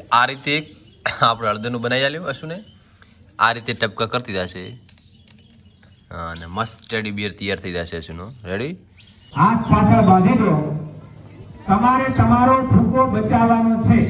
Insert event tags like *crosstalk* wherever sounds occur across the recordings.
કે આ રીતે આપણે હળદરનું બનાવી આલ્યું હશું ને આ રીતે ટપકા કરતી જશે. અને મસ્ત ટેડી બિયર તૈયાર થઈ જશે હશુનો રેડી હાથ પાછળ બાંધી દો. તમારે તમારો ફૂકો બચાવવાનો છે.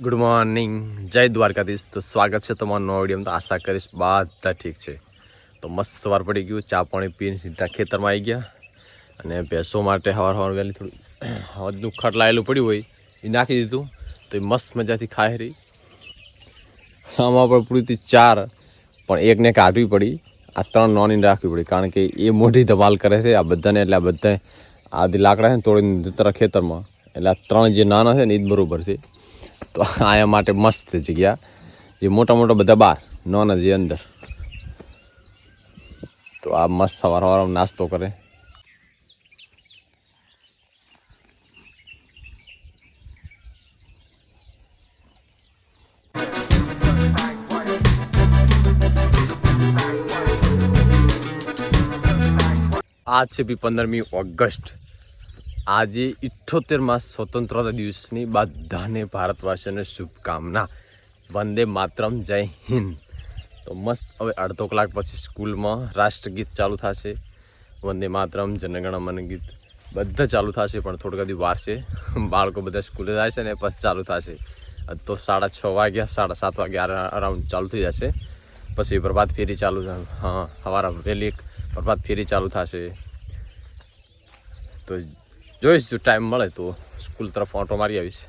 ગુડ મોર્નિંગ જય દ્વારકાધીશ. તો સ્વાગત છે તમારું નવા વીડિયો તો આશા કરીશ બધા ઠીક છે. તો મસ્ત સવાર પડી ગયું, ચા પાણી પીને સીધા ખેતરમાં આવી ગયા. અને ભેંસો માટે હવાર હવાર વહેલી થોડું હદનું ખટલાયેલું પડ્યું હોય, એ નાખી દીધું. તો એ મસ્ત મજાથી ખાઈ રહી. આમાં પણ પૂરી હતી ચાર, પણ એકને કાઢવી પડી. આ ત્રણ નોની રાખવી પડી, કારણ કે એ મોટી ધમાલ કરે છે. આ બધાને એટલે આ બધા આધી લાકડા છે ને તોડીને જતા ખેતરમાં. એટલે આ ત્રણ જે નાના છે ને, એ જ બરોબર છે. તો આયા માટે મસ્ત જગ્યા. જે મોટા મોટા બધા બાર, નોના જે અંદર. તો આ મસ્ત સવાર સવાર નાસ્તો કરે. આજ છે બી પંદરમી ઓગસ્ટ. આજે ઇઠ્ઠોતેરમાં સ્વતંત્રતા દિવસની બધાને ભારતવાસીઓને શુભકામના. વંદે માતરમ, જય હિન્દ. તો મસ્ત. હવે અડધો કલાક પછી સ્કૂલમાં રાષ્ટ્રગીત ચાલુ થશે. વંદે માતરમ, જનગણ મન ગીત. બધા ચાલુ થશે, પણ થોડીક બધી વાર છે બાળકો બધા સ્કૂલે જાય છે ને પછી ચાલુ થશે. તો સાડા છ વાગ્યા, સાડા સાત વાગ્યા અરાઉન્ડ ચાલુ થઈ જશે. પછી પ્રભાત ફેરી ચાલુ હા સવારે વહેલી પ્રભાત ફેરી ચાલુ થશે. તો જોઈશ જો ટાઈમ મળે તો સ્કૂલ તરફ ઓટો મારી આવીશ.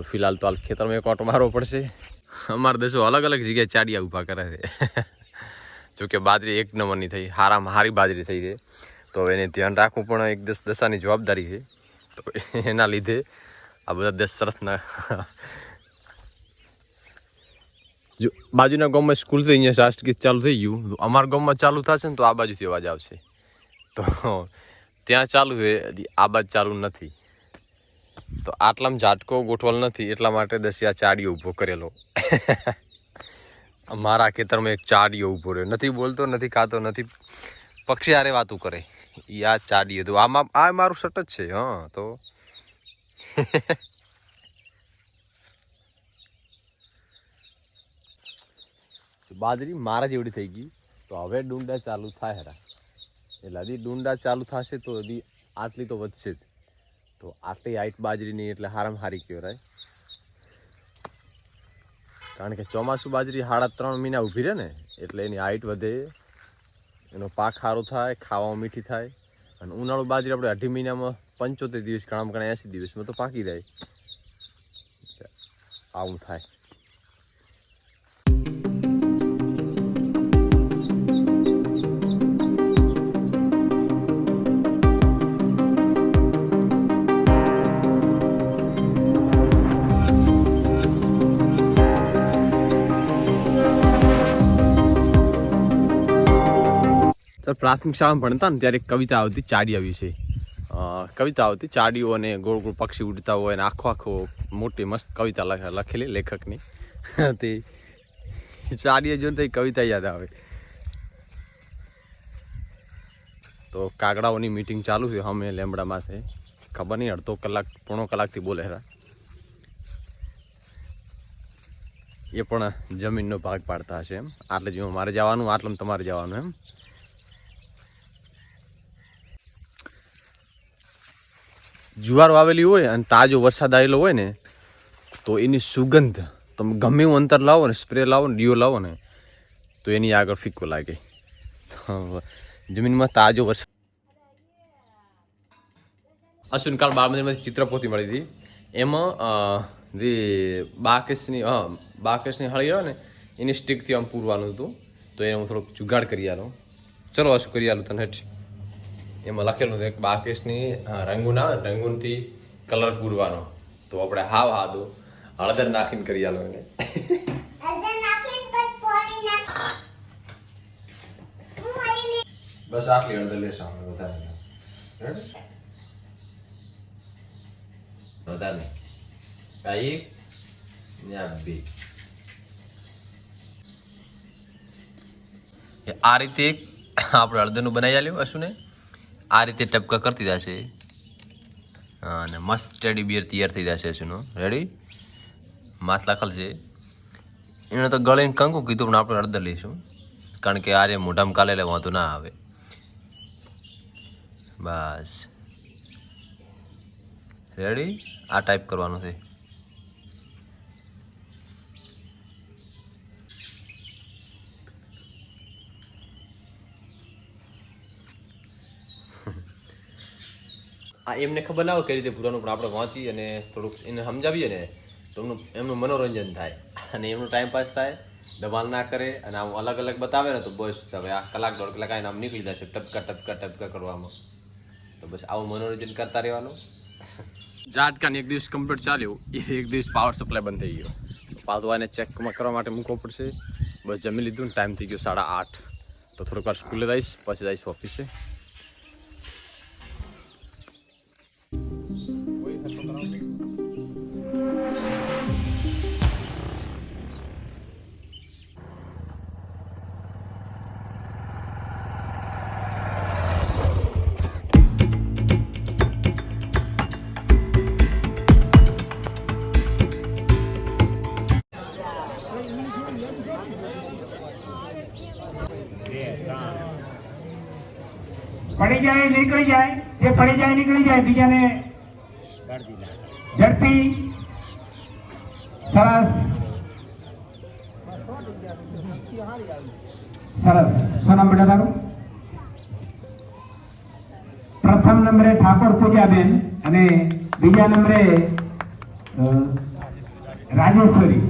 તો ફિલહાલ તો હાલ ખેતરમાં એક ઓટો મારવો પડશે. અમારા દેશો અલગ અલગ જગ્યાએ ચાડિયા ઊભા કરે છે. જોકે બાજરી એક નંબરની થઈ, હારામાં હારી બાજરી થઈ છે. તો હવે એને ધ્યાન રાખવું પણ એક દસ દશાની જવાબદારી છે. તો એના લીધે આ બધા દસ સરસના જો, બાજુના ગામમાં સ્કૂલ થઈ, અહીંયા રાષ્ટ્રગીત ચાલુ થઈ ગયું. અમારા ગામમાં ચાલુ થશે ને તો આ બાજુથી અવાજ આવશે. તો ત્યાં ચાલુ છે આ બાજુ ચાલુ નથી. તો આટલામાં ઝાટકો ગોઠવાલ નથી, એટલા માટે દસિયા ચાડીઓ ઊભો કરેલો. *laughs* મારા ખેતરમાં એક ચાડીઓ ઊભો રહ્યો. નથી બોલતો, નથી ખાતો, નથી. પક્ષી હારે વાતું કરે. એ આ ચાડીઓ તો આમાં, આ મારું સટ જ છે, હા, તો. *laughs* બાજરી મારા જેવડી થઈ ગઈ. તો હવે ડુંડા ચાલુ થાય હરા એટલે હજી ડુંડા ચાલુ થશે તો હજી આટલી તો વધશે જ. તો આટલી હાઈટ બાજરીની એટલે હારામાં હારી કહેવાય કારણ કે ચોમાસું બાજરી સાડા ત્રણ મહિના ઊભી રહે ને, એટલે એની હાઈટ વધે, એનો પાક સારો થાય ખાવામાં મીઠી થાય, અને ઉનાળુ બાજરી આપણે અઢી મહિનામાં પંચોતેર દિવસ, ઘણા ઘણા એંસી દિવસમાં તો પાકી જાય. આવું થાય. તો પ્રાથમિક શાળામાં ભણતા ને ત્યારે કવિતા આવતી ચાડિયા વિશે છે કવિતા આવતી ચાડીઓ અને ગોળ ગોળ પક્ષી ઉડતા હોય અને આખો આખો મોટી મસ્ત કવિતા લખેલી લેખકની તે ચાડીએ જોઈને તો કવિતા યાદ આવે તો કાગડાઓની મીટિંગ ચાલુ છે અમે લેમડામાં છે ખબર નહીં અડધો કલાક પોણો કલાકથી બોલે હેરા એ પણ જમીનનો ભાગ પાડતા હશે એમ આટલે જો મારે જવાનું આટલું તમારે જવાનું એમ જુવાર વાવેલી હોય અને તાજો વરસાદ આવેલો હોય ને, તો એની સુગંધ તમે ગમે એવું અંતર લાવો ને સ્પ્રે લાવો ને, ડીઓ લાવો ને, તો એની આગળ ફીકો લાગે. જમીનમાં તાજો વરસાદ. અશ્વિન કાલ મંદિરમાંથી ચિત્રપોથી મળી હતી. એમાં જે બાકેશની હા બાકેશની હળી હોય ને, એની સ્ટીકથી આમ પૂરવાનું હતું. તો એને હું થોડોક જુગાડ કરી આલો. ચલો, અશું, કરી આલું તને હેઠ. એમાં લખેલું છે કે બાકેશની રંગુના રંગૂનથી કલર પૂરવાનો. તો આપણે હાવ હાદો હળદર નાખીને કરી આલો એને. બસ આટલી હળદર લેશો અમે વધારે વધારે એક બે. એ આ રીતે આપણે હળદરનું બનાવી આલ્યું હશું ને આ રીતે ટપકા કરતી હા અને મસ્ત ટેડી બિયર તૈયાર થઈ જશે શું રેડી માસ લાખલ છે એને તો ગળીને કંકુ કીધું, પણ આપણે હળદર લઈશું. કારણ કે આરે મોઢામાં કાલે એટલે વાંધો ના આવે. બસ. રેડી આ ટાઈપ કરવાનું છે. આ એમને ખબર ના હોય કઈ રીતે પૂરાનું પણ આપણે વાંચી અને થોડુંક એને સમજાવીએ ને તો એમનું એમનું મનોરંજન થાય. અને એમનું ટાઈમ પાસ થાય, દબાણ ના કરે અને આમ અલગ અલગ બતાવે ને તો બસ હવે આ કલાક દોઢ કલાક આમ નીકળી જશે ટપકા ટપકા ટપકા કરવામાં. તો બસ આવું મનોરંજન કરતા રહેવાનું. ઝાટકાને એક દિવસ કમ્પ્લીટ ચાલ્યું, એ એક દિવસ પાવર સપ્લાય બંધ થઈ ગયો. પાદવાને ચેકમાં કરવા માટે મૂકવો પડશે. બસ જમી લીધું ને ટાઈમ થઈ ગયો સાડા આઠ. તો થોડીક વાર સ્કૂલે જઈશ, પછી જઈશ ઓફિસે પડી જાય, નીકળી જાય. જે પડી જાય, નીકળી જાય. બીજાને ઝડપી, સરસ. સરસ. શું નામ બેટા તારું? પ્રથમ નંબરે ઠાકોર પૂજાબેન અને બીજા નંબરે રાજેશ્વરી.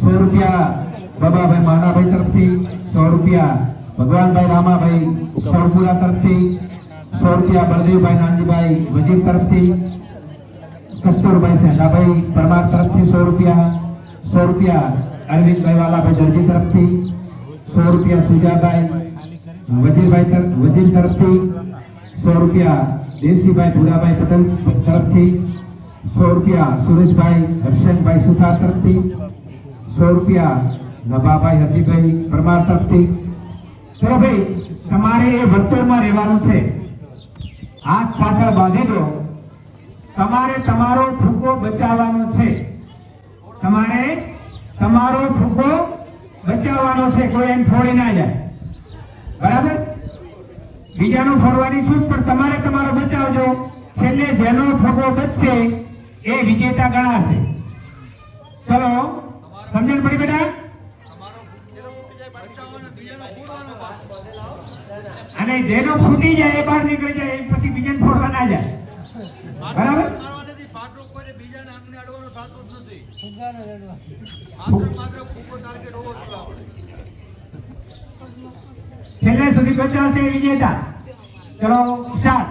સો રૂપિયા બાબાભાઈ માનાભાઈ તરફથી, સો રૂપિયા ભગવાનભાઈ રામાભાઈ સોરપુરા તરફથી સો રૂપિયા બળદેવભાઈ નાનજીભાઈ વજીર તરફથી, કસ્તુરભાઈ સેનાભાઈ પરમાર તરફથી સો રૂપિયા સો રૂપિયા અરવિંદભાઈ વાલાભાઈ દરજી તરફથી સો રૂપિયા સુજાભાઈ વજીરભાઈ વજીર તરફથી સો રૂપિયા દેવસીભાઈ ભૂરાભાઈ પટેલ તરફથી સો રૂપિયા સુરેશભાઈ હર્ષનભાઈ સુથાર તરફથી સો રૂપિયા નભાભાઈ હરજીભાઈ પરમાર તરફથી ચલો ભાઈ, તમારે એ વર્તુળમાં રહેવાનું છે. હાથ પાછળ બાંધી દો. તમારે તમારો ફૂકો બચાવવાનો છે. તમારે તમારો ફૂકો બચાવવાનો છે. કોઈ એમ ફોડી ના જાય. બરાબર? બીજાનું ફોડવાની છૂટ, પણ તમારે તમારો બચાવજો. છેલ્લે જેનો ફૂકો બચશે, એ વિજેતા ગણાશે. ચલો, સમજણ પડી બેટા? અને જેનો ફૂટી જાય એ બહાર નીકળી જાય, એ પછી બીજાને ફોડવા ના જાય. બરાબર? છેલ્લે સુધી બચાવશે વિજેતા. ચલો, સ્ટાર્ટ.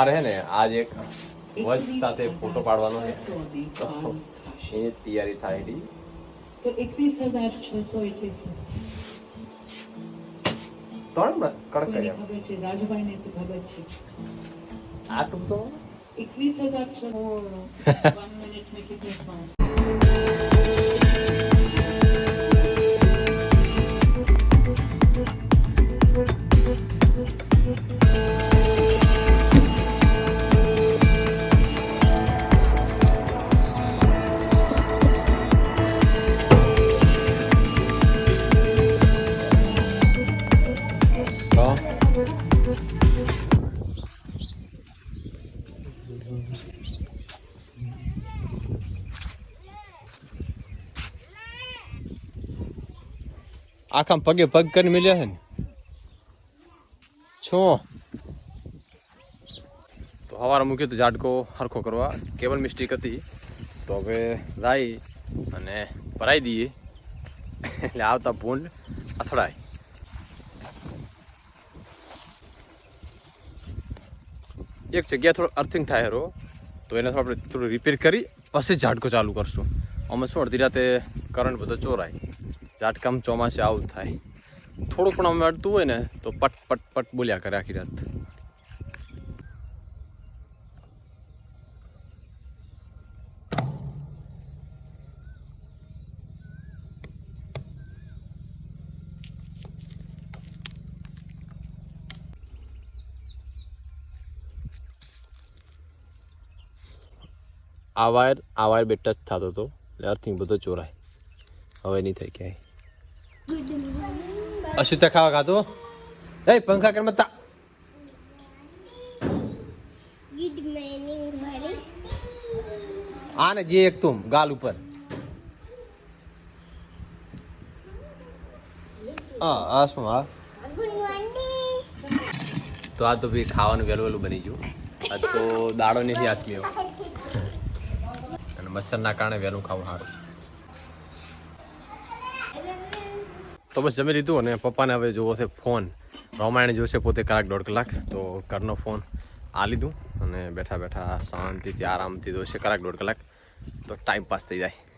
મારે ને આજ એક વજ સાથે ફોટો પાડવાનો છે. તો તૈયારી થાય હતી તો એકવીસ હજાર છસો એટલે શું ત્રણ કડકડ્યા ખબર છે? રાજુભાઈને તો ખબર છે. આ તો એકવીસ હજાર છસો. *laughs* મિનિટ મેં કેટલું શ્વાસ આખા પગે પગ કરી મળ્યા છે ને? છો. તો સવારે મૂક્યું હતું ઝાટકો હરખો કરવા. કેવલ મિસ્ટેક હતી. તો હવે લાવી અને ભરાઈ દઈએ. એટલે આવતા ભૂંડ અથડાય. એક જગ્યા થોડો અર્થિંગ થાય હરો. તો એને આપણે થોડું રિપેર કરી, પછી ઝાટકો ચાલુ કરશું. અમે શું અડધી રાતે કરંટ બધો ચોરાય. ઝાટકામ ચોમાસે આવું થાય. થોડું પણ અમે અડતું હોય ને, તો પટ પટ પટ બોલ્યા કરે આખી રાત. આ વાયર આ વાયર બે ટચ થતો હતો એટલે અર્થિંગ બધો ચોરાય. હવે નહીં થાય ક્યાંય. અશુદ્ધ ખાવા ખાતો એ પંખા કર મતા ગુડ આ ને જે એક તું ગાલ ઉપર. હા આ શું હા? તો આ તો ભાઈ ખાવાનું વહેલું વહેલું બની ગયું. આ તો દાડો નથી આત્મીયો મચ્છરના કારણે વહેલું ખાવું સારું. તો બસ જમી લીધું અને પપ્પાને હવે જોવો છે ફોન. રામાયણ જોશે પોતે કલાક દોઢ કલાક. તો ઘરનો ફોન આ લીધું અને બેઠા બેઠા શાંતિથી, આરામથી જોશે કલાક દોઢ કલાક. તો ટાઈમ પાસ થઈ જાય.